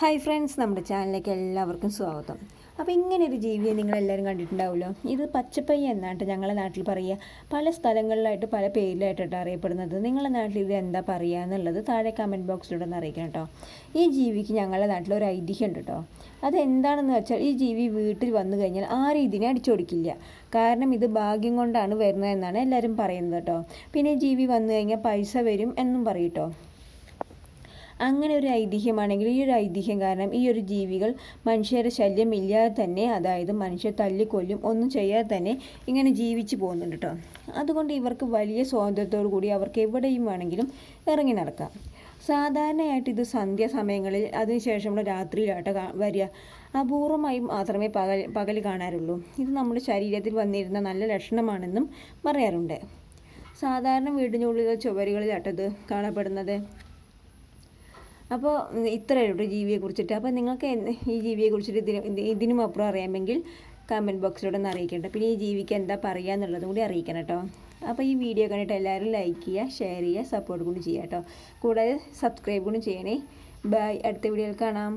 Hi friends നമ്മുടെ ചാനലിലേക്ക് എല്ലാവർക്കും സ്വാഗതം. അപ്പോൾ ഇങ്ങനെ ഒരു ജീവിയെ നിങ്ങളെല്ലാവരും കണ്ടിട്ടുണ്ടാവുമല്ലോ? ഇത് പച്ചപ്പയ്യ എന്നാട്ട് ഞങ്ങളുടെ നാട്ടിൽ പറയുക. പല സ്ഥലങ്ങളിലായിട്ട് പല പേരിലായിട്ടാണ് അറിയപ്പെടുന്നത്. നിങ്ങളുടെ നാട്ടിൽ ഇത് എന്താ പറയുക എന്നുള്ളത് താഴെ കമന്റ് ബോക്സിലൂടെ ഒന്ന് അറിയിക്കണം കേട്ടോ. ഈ ജീവിക്ക് ഞങ്ങളുടെ നാട്ടിൽ ഒരു ഐതിഹ്യം ഉണ്ട് കേട്ടോ. അതെന്താണെന്ന് വെച്ചാൽ ഈ ജീവി വീട്ടിൽ വന്നു കഴിഞ്ഞാൽ ആരും ഇതിനെ അടിച്ചോടിക്കില്ല. കാരണം ഇത് ഭാഗ്യം കൊണ്ടാണ് വരുന്നതെന്നാണ് എല്ലാവരും പറയുന്നത് കേട്ടോ. പിന്നെ ജീവി വന്നു കഴിഞ്ഞാൽ പൈസ വരും എന്നും പറയും കേട്ടോ. അങ്ങനെ ഒരു ഐതിഹ്യമാണെങ്കിൽ ഈ ഒരു ഐതിഹ്യം കാരണം ഈ ഒരു ജീവികൾ മനുഷ്യരുടെ ശല്യം ഇല്ലാതെ തന്നെ അതായത് മനുഷ്യർ തല്ലിക്കൊല്ലും ഒന്നും ചെയ്യാതെ തന്നെ ഇങ്ങനെ ജീവിച്ചു പോകുന്നുണ്ട് കേട്ടോ അതുകൊണ്ട് ഇവർക്ക് വലിയ സ്വാതന്ത്ര്യത്തോടു കൂടി അവർക്ക് എവിടെയും വേണമെങ്കിലും ഇറങ്ങി നടക്കാം. സാധാരണയായിട്ട് ഇത് സന്ധ്യാസമയങ്ങളിൽ അതിനുശേഷമുള്ള രാത്രിയിലാട്ടോ വരിക. അപൂർവമായി മാത്രമേ പകൽ പകൽ കാണാറുള്ളൂ. ഇത് നമ്മുടെ ശരീരത്തിൽ വന്നിരുന്ന നല്ല ലക്ഷണമാണെന്നും പറയാറുണ്ട്. സാധാരണ വീടിനുള്ളിലെ ചുവരുകളിലാട്ടത് കാണപ്പെടുന്നത്. അപ്പോൾ ഇത്രയേ ഉള്ളൂ ജീവിയെ കുറിച്ചിട്ട്. അപ്പോൾ നിങ്ങൾക്ക് ഈ ജീവിയെ കുറിച്ചിട്ട് ഇതിന് ഇത് ഇതിനും അപ്പുറം അറിയാമെങ്കിൽ കമന്റ് ബോക്സിലൂടെ ഒന്ന് അറിയിക്കട്ടെ പിന്നെ ഈ ജീവിക്ക് എന്താ പറയുക എന്നുള്ളതും കൂടി അറിയിക്കണം കേട്ടോ. അപ്പോൾ ഈ വീഡിയോ കണ്ടിട്ട് എല്ലാവരും ലൈക്ക് ചെയ്യുക ഷെയർ ചെയ്യുക സപ്പോർട്ട് കൂടി ചെയ്യുക കേട്ടോ. കൂടാതെ സബ്സ്ക്രൈബ് കൂടി ചെയ്യണേ. ബൈ അടുത്ത വീഡിയോയിൽ കാണാം.